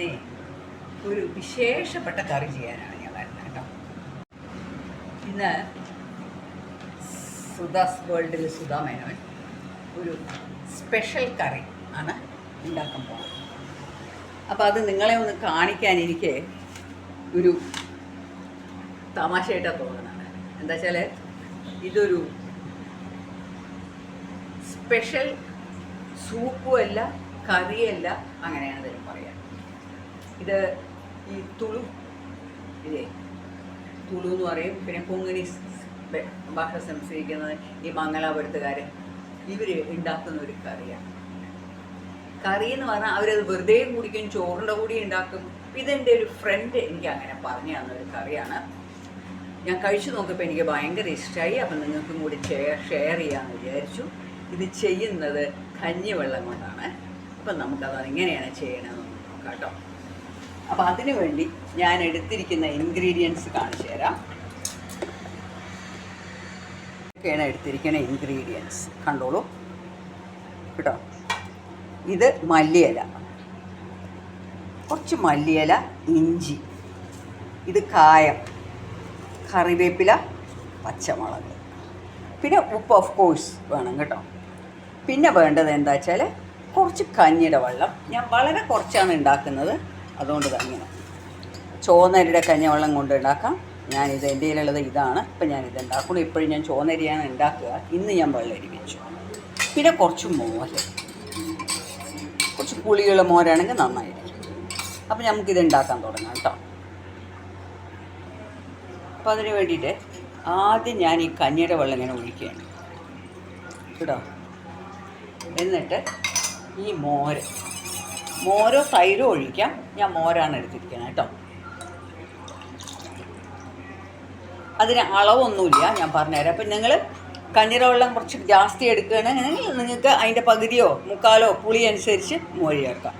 ഇന്നേ ഒരു വിശേഷപ്പെട്ട കറി ചെയ്യാനാണ് ഞാൻ വരുന്നത് കേട്ടോ. ഇന്ന് സുദാസ് വേൾഡിൽ സുധാ മേനോൻ ഒരു സ്പെഷ്യൽ കറി ആണ് ഉണ്ടാക്കാൻ പോകുന്നത്. അപ്പോൾ അത് നിങ്ങളെ ഒന്ന് കാണിക്കാൻ എനിക്ക് ഒരു തമാശയായിട്ടാണ് തോന്നുന്നത്. എന്താ വെച്ചാൽ ഇതൊരു സ്പെഷ്യൽ സൂപ്പുമല്ല കറിയല്ല അങ്ങനെയാണ് ഇതിന് പറയാം ഇത് ഈ തുളു ഇതേ തുളു എന്ന് പറയും. പിന്നെ കൊങ്ങിണി ഭാഷ സംസാരിക്കുന്നത് ഈ മംഗലാപുരത്തുകാർ ഇവർ ഉണ്ടാക്കുന്ന ഒരു കറിയാണ് കറി എന്ന് പറഞ്ഞാൽ അവരത് വെറുതെ കുടിക്കും ചോറിന്റെ കൂടി ഉണ്ടാക്കും ഇതെന്റെ ഒരു ഫ്രണ്ട് എനിക്ക് അങ്ങനെ പറഞ്ഞു തന്നൊരു കറിയാണ്. ഞാൻ കഴിച്ചു നോക്കിയപ്പോൾ എനിക്ക് ഭയങ്കര ഇഷ്ടമായി അപ്പം നിങ്ങൾക്കും കൂടി ഷെയർ ഷെയർ ചെയ്യാമെന്ന് വിചാരിച്ചു. ഇത് ചെയ്യുന്നത് കഞ്ഞിവെള്ളം കൊണ്ടാണ്. അപ്പം നമുക്കത് എങ്ങനെയാണ് ചെയ്യണമെന്ന് നോക്കാം കേട്ടോ. അപ്പോൾ അതിനു വേണ്ടി ഞാൻ എടുത്തിരിക്കുന്ന ഇൻഗ്രീഡിയൻസ് കാണിച്ചു തരാം. ഒക്കെയാണ് എടുത്തിരിക്കുന്ന ഇൻഗ്രീഡിയൻസ് കണ്ടോളൂ. കേട്ടോ? ഇത് മല്ലിയില. കുറച്ച് മല്ലിയില ഇഞ്ചി ഇത് കായം കറിവേപ്പില പച്ചമുളക്. പിന്നെ ഉപ്പ് ഓഫ് കോഴ്സ് വേണം കേട്ടോ. പിന്നെ വേണ്ടത് എന്താ വെച്ചാൽ കുറച്ച് കഞ്ഞിയുടെ വെള്ളം. ഞാൻ വളരെ കുറച്ചാണ് ഉണ്ടാക്കുന്നത്. അതുകൊണ്ട് തന്നെ ചോന്നരിയുടെ കഞ്ഞവെള്ളം കൊണ്ട് ഉണ്ടാക്കാം. ഞാനിത് എന്റെ കയ്യിലുള്ളത് ഇതാണ്. ഇപ്പം ഞാനിത് ഉണ്ടാക്കണം ഇപ്പോഴും ഞാൻ ചോന്നരിയാണ് ഉണ്ടാക്കുക. ഇന്ന് ഞാൻ വെള്ളരി വെച്ചു. പിന്നെ കുറച്ച് മോര്. കുറച്ച് പുളിയുള്ള മോരാണെങ്കിൽ നന്നായിരിക്കും. അപ്പം നമുക്കിത് ഉണ്ടാക്കാൻ തുടങ്ങാം കേട്ടോ. അപ്പോൾ അതിന് വേണ്ടിയിട്ട് ആദ്യം ഞാൻ ഈ കഞ്ഞിയുടെ വെള്ളം ഇങ്ങനെ ഒഴിക്കുകയാണ്. കേട്ടോ. എന്നിട്ട് ഈ മോര്. മോരോ തൈരോ ഒഴിക്കാം. ഞാൻ മോരാണ് എടുത്തിരിക്കുന്നത് കേട്ടോ. അതിന് അളവൊന്നുമില്ല ഞാൻ പറഞ്ഞുതരാം. അപ്പം നിങ്ങൾ കഞ്ഞിര വെള്ളം കുറച്ച് ജാസ്തി എടുക്കുകയാണെങ്കിൽ നിങ്ങൾക്ക് അതിന്റെ പകുതിയോ മുക്കാലോ പുളി അനുസരിച്ച് മോര് ചേർക്കാം.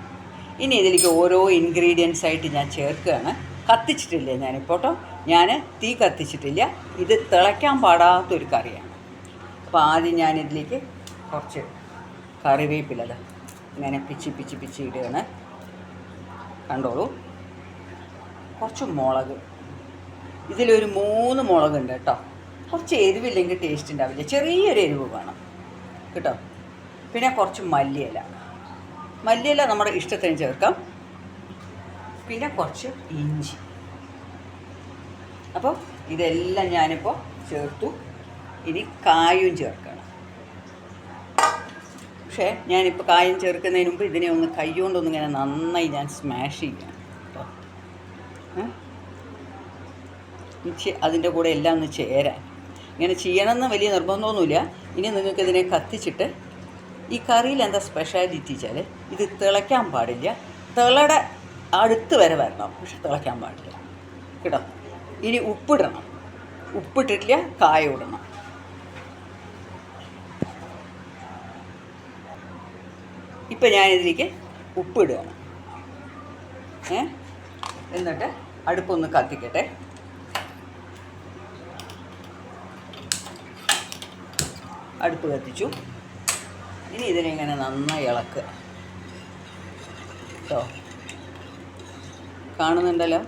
ഇനി ഇതിലേക്ക് ഓരോ ഇൻഗ്രീഡിയൻസ് ആയിട്ട് ഞാൻ ചേർക്കുകയാണ്. കത്തിച്ചിട്ടില്ല ഞാനിപ്പോൾ കേട്ടോ? ഞാൻ തീ കത്തിച്ചിട്ടില്ല. ഇത് തിളയ്ക്കാൻ പാടാത്തൊരു കറിയാണ്. അപ്പോൾ ആദ്യം ഞാൻ ഇതിലേക്ക് കുറച്ച് കറിവേപ്പിലത് ഇങ്ങനെ പിച്ചി പിച്ചി പിച്ചി ഇടുകയാണ്. കണ്ടോളൂ. കുറച്ച് മുളക്. ഇതിലൊരു മൂന്ന് മുളകുണ്ട് കേട്ടോ. കുറച്ച് എരിവില്ലെങ്കിൽ ടേസ്റ്റ് ഉണ്ടാവില്ല. ചെറിയൊരു എരിവ് വേണം. കേട്ടോ? പിന്നെ കുറച്ച് മല്ലിയില. മല്ലിയില നമ്മുടെ ഇഷ്ടത്തിന് ചേർക്കാം. പിന്നെ കുറച്ച് ഇഞ്ചി. അപ്പോൾ ഇതെല്ലാം ഞാനിപ്പോൾ ചേർത്തു. ഇനി കായും ചേർക്കണം. പക്ഷേ ഞാനിപ്പോൾ കായം ചേർക്കുന്നതിന് മുമ്പ് ഇതിനെ ഒന്ന് കൈകൊണ്ടൊന്ന് ഇങ്ങനെ നന്നായി ഞാൻ സ്മാഷ് ചെയ്യാം കേട്ടോ? അതിന്റെ കൂടെ എല്ലാം ഒന്ന് ചേരാൻ. ഇങ്ങനെ ചെയ്യണമെന്ന് വലിയ നിർബന്ധമൊന്നുമില്ല. ഇനി നിങ്ങൾക്ക് ഇതിനെ കത്തിച്ചിട്ട് ഈ കറിയിൽ എന്താ സ്പെഷ്യാലിറ്റി വെച്ചാൽ ഇത് തിളയ്ക്കാൻ പാടില്ല. തിളയുടെ അടുത്ത് വരെ വരണം. പക്ഷെ തിളയ്ക്കാൻ പാടില്ല. കേട്ടോ? ഇനി ഉപ്പിടണം. ഉപ്പിട്ടിട്ടില്ല കായ ഇടണം. ഇപ്പം ഞാനിതിലേക്ക് ഉപ്പിടുകയാണ് ഏ? എന്നിട്ട് അടുപ്പൊന്ന് കത്തിക്കട്ടെ. അടുപ്പ് കത്തിച്ചു. ഇനി ഇതിനെങ്ങനെ നന്നായി ഇളക്കുക കേട്ടോ കാണുന്നുണ്ടല്ലോ?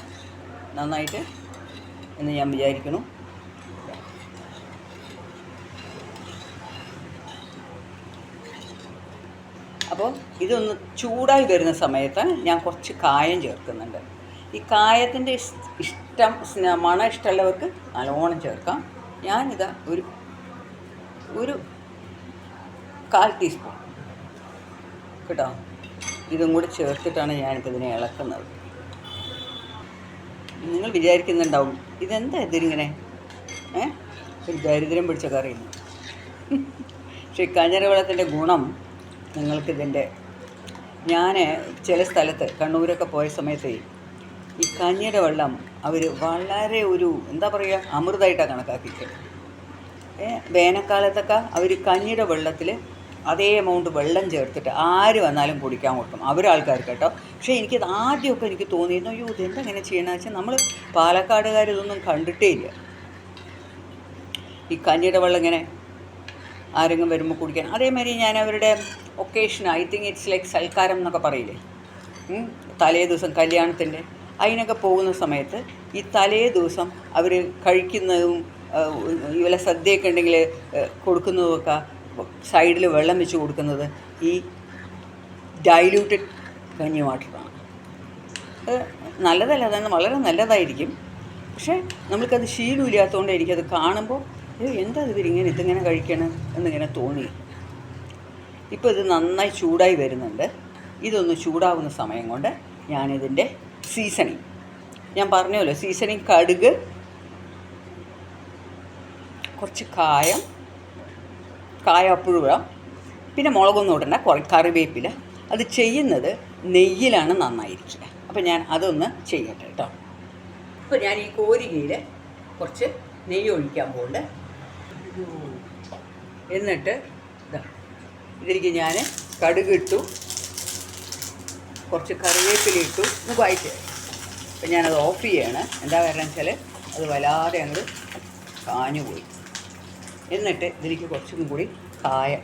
നന്നായിട്ട്? എന്ന് ഞാൻ വിചാരിക്കുന്നു. അപ്പോൾ ഇതൊന്ന് ചൂടായി വരുന്ന സമയത്ത് ഞാൻ കുറച്ച് കായം ചേർക്കുന്നുണ്ട്. ഈ കായത്തിന്റെ ഇഷ്- ഇഷ്ടം മണ ഇഷ്ടമുള്ളവർക്ക് നല്ലോണം ചേർക്കാം. ഞാനിതാ ഒരു ഒരു കാൽ ടീസ്പൂൺ. കേട്ടോ? ഇതും കൂടി ചേർത്തിട്ടാണ് ഞാനിപ്പോൾ ഇതിനെ ഇളക്കുന്നത്. നിങ്ങൾ വിചാരിക്കുന്നുണ്ടാവും ഇതെന്താ ഇതിങ്ങനെ? ഏ? ഒരു ദരിദ്രം പിടിച്ച കറിയുന്നു പക്ഷേ കഞ്ഞര വെള്ളത്തിന്റെ ഗുണം നിങ്ങൾക്കിതിന്റെ ഞാൻ ചില സ്ഥലത്ത് കണ്ണൂരൊക്കെ പോയ സമയത്ത് ഈ കഞ്ഞിയുടെ വെള്ളം അവർ വളരെ ഒരു എന്താ പറയുക അമൃതമായിട്ടാണ് കണക്കാക്കിയിട്ട് ഏ വേനൽക്കാലത്തൊക്കെ അവർ കഞ്ഞിയുടെ വെള്ളത്തിൽ അതേ എമൗണ്ട് വെള്ളം ചേർത്തിട്ട് ആര് വന്നാലും കുടിക്കാൻ കൊടുക്കും. അവരാൾക്കാർ കേട്ടോ പക്ഷേ എനിക്കത് ആദ്യമൊക്കെ എനിക്ക് തോന്നിയിരുന്നു അയ്യോ ഇതെന്താ ഇങ്ങനെ ചെയ്യണമെന്ന് വെച്ചാൽ നമ്മൾ പാലക്കാടുകാർ ഇതൊന്നും കണ്ടിട്ടേ ഇല്ല. ഈ കഞ്ഞിയുടെ വെള്ളം ഇങ്ങനെ ആരെങ്കിലും വരുമ്പോൾ കുടിക്കാൻ. അതേമാതിരി ഞാൻ അവരുടെ occasion I think it's like സൽക്കാരം എന്നൊക്കെ പറയില്ലേ? തലേ ദിവസം കല്യാണത്തിന്റെ അതിനൊക്കെ പോകുന്ന സമയത്ത് ഈ തലേ ദിവസം അവർ കഴിക്കുന്നതും ഇവലെ സദ്യയൊക്കെ ഉണ്ടെങ്കിൽ കൊടുക്കുന്നതുമൊക്കെ സൈഡിൽ വെള്ളം വെച്ച് കൊടുക്കുന്നത് ഈ ഡൈല്യൂട്ടഡ് കഞ്ഞി വാട്ടറാണ്. അത് നല്ലതല്ല അതാണ് വളരെ നല്ലതായിരിക്കും. പക്ഷേ നമ്മൾക്കത് ശീലമില്ലാത്തതുകൊണ്ട് എനിക്കത് കാണുമ്പോൾ "ഏ, എന്താ ഇവരിങ്ങനെ ഇതിങ്ങനെ കഴിക്കണം എന്നിങ്ങനെ തോന്നി. ഇപ്പോൾ ഇത് നന്നായി ചൂടായി വരുന്നുണ്ട്. ഇതൊന്ന് ചൂടാവുന്ന സമയം കൊണ്ട് ഞാനിതിന്റെ സീസണിങ് ഞാൻ പറഞ്ഞല്ലോ സീസണിങ് കടുക് കുറച്ച് കായം കായപ്പുഴ പിന്നെ മുളകൊന്നും ഇടണ്ട കുറേ കറിവേപ്പില. അത് ചെയ്യുന്നത് നെയ്യിലാണ് നന്നായിരിക്കുക. അപ്പോൾ ഞാൻ അതൊന്ന് ചെയ്യട്ടെ കേട്ടോ അപ്പോൾ ഞാൻ ഈ കോരികയിൽ കുറച്ച് നെയ്യ് ഒഴിക്കാൻ പോകുന്നുണ്ട് എന്നിട്ട് ഇതാ ഇതിലേക്ക് ഞാൻ കടുക് ഇട്ടു കുറച്ച് കറിവേപ്പില ഇട്ടു. ഒന്ന് വായിച്ച് അപ്പം ഞാനത് ഓഫ് ചെയ്യാണ്. എന്താ കാരണം വെച്ചാൽ അത് വല്ലാതെ അങ്ങോട്ട് കാഞ്ഞു പോയി എന്നിട്ട് ഇതിലേക്ക് കുറച്ചും കൂടി കായം.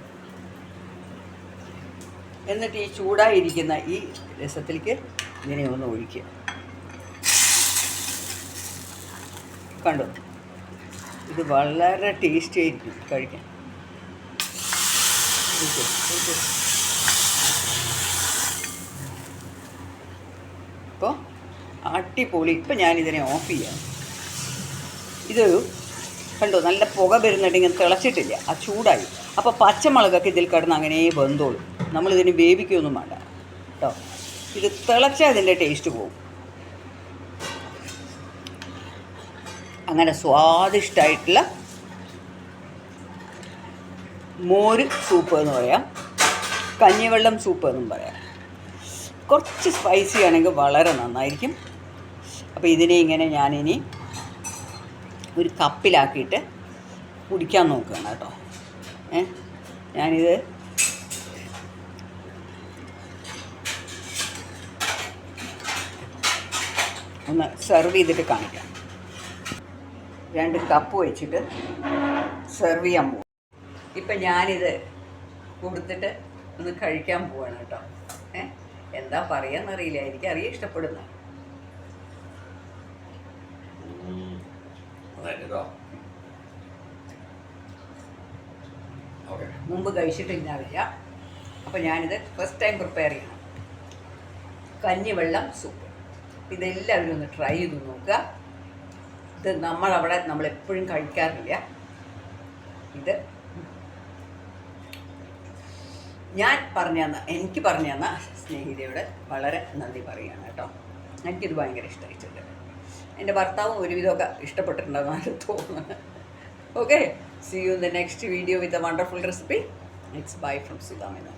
എന്നിട്ട് ഈ ചൂടായിരിക്കുന്ന ഈ രസത്തിലേക്ക് ഇങ്ങനെ ഒന്ന് ഒഴിക്കുക. കണ്ടോ? ഇത് വളരെ ടേസ്റ്റി ആയിരിക്കും. കഴിക്കാൻ. ഇപ്പോൾ അടിപൊളി ഇപ്പം ഞാനിതിനെ ഓഫ് ചെയ്യാം. ഇത് കണ്ടോ നല്ല പുക വരുന്നുണ്ട് ഇങ്ങനെ തിളച്ചിട്ടില്ല ആ ചൂടായി. അപ്പോൾ പച്ചമുളകൊക്കെ ഇതിൽ കിടന്ന് അങ്ങനെ വെന്തോളും. നമ്മളിതിന് വേവിക്കുകയൊന്നും വേണ്ട. കേട്ടോ ഇത് തിളച്ചാൽ അതിന്റെ ടേസ്റ്റ് പോകും. അങ്ങനെ സ്വാദിഷ്ടമായിട്ടുള്ള മോര് സൂപ്പ് എന്ന് പറയാം. കഞ്ഞിവെള്ളം സൂപ്പ് എന്നും പറയാം. കുറച്ച് സ്പൈസി ആണെങ്കിൽ വളരെ നന്നായിരിക്കും. അപ്പോൾ ഇതിനെ ഇങ്ങനെ ഞാനിനി ഒരു കപ്പിലാക്കിയിട്ട് കുടിക്കാൻ നോക്കുകയാണ് കേട്ടോ. ഏ? ഞാനിത് ഒന്ന് സെർവ് ചെയ്തിട്ട് കാണിക്കാം. രണ്ട് കപ്പ് വെച്ചിട്ട് സെർവ് ചെയ്യാൻ പോകും ഇപ്പം ഞാനിത് കൊടുത്തിട്ട് ഒന്ന് കഴിക്കാൻ പോവാണ് കേട്ടോ. ഏ? എന്താ പറയാന്നറിയില്ല. എനിക്ക് അറിയാൻ ഇഷ്ടപ്പെടുന്ന മുമ്പ് കഴിച്ചിട്ടില്ല അറിയില്ല അപ്പോൾ ഞാനിത് ഫസ്റ്റ് ടൈം പ്രിപ്പയർ ചെയ്യണം. കഞ്ഞിവെള്ളം സൂപ്പ് ഇതെല്ലാവരും ഒന്ന് ട്രൈ ചെയ്ത് നോക്കുക. ഇത് നമ്മളവിടെ നമ്മളെപ്പോഴും കഴിക്കാറില്ല. ഇത് ഞാൻ പറഞ്ഞു തന്ന എനിക്ക് പറഞ്ഞു തന്ന സ്നേഹിതയോട് വളരെ നന്ദി പറയുകയാണ് കേട്ടോ. എനിക്കിത് ഭയങ്കര ഇഷ്ടമായിട്ടുണ്ട്. എന്റെ ഭർത്താവും ഒരുവിധമൊക്കെ ഇഷ്ടപ്പെട്ടിട്ടുണ്ടെന്നാണ് തോന്നുന്നത്. Okay see you in the next video with a wonderful recipe it's bye from സുധാമിനോ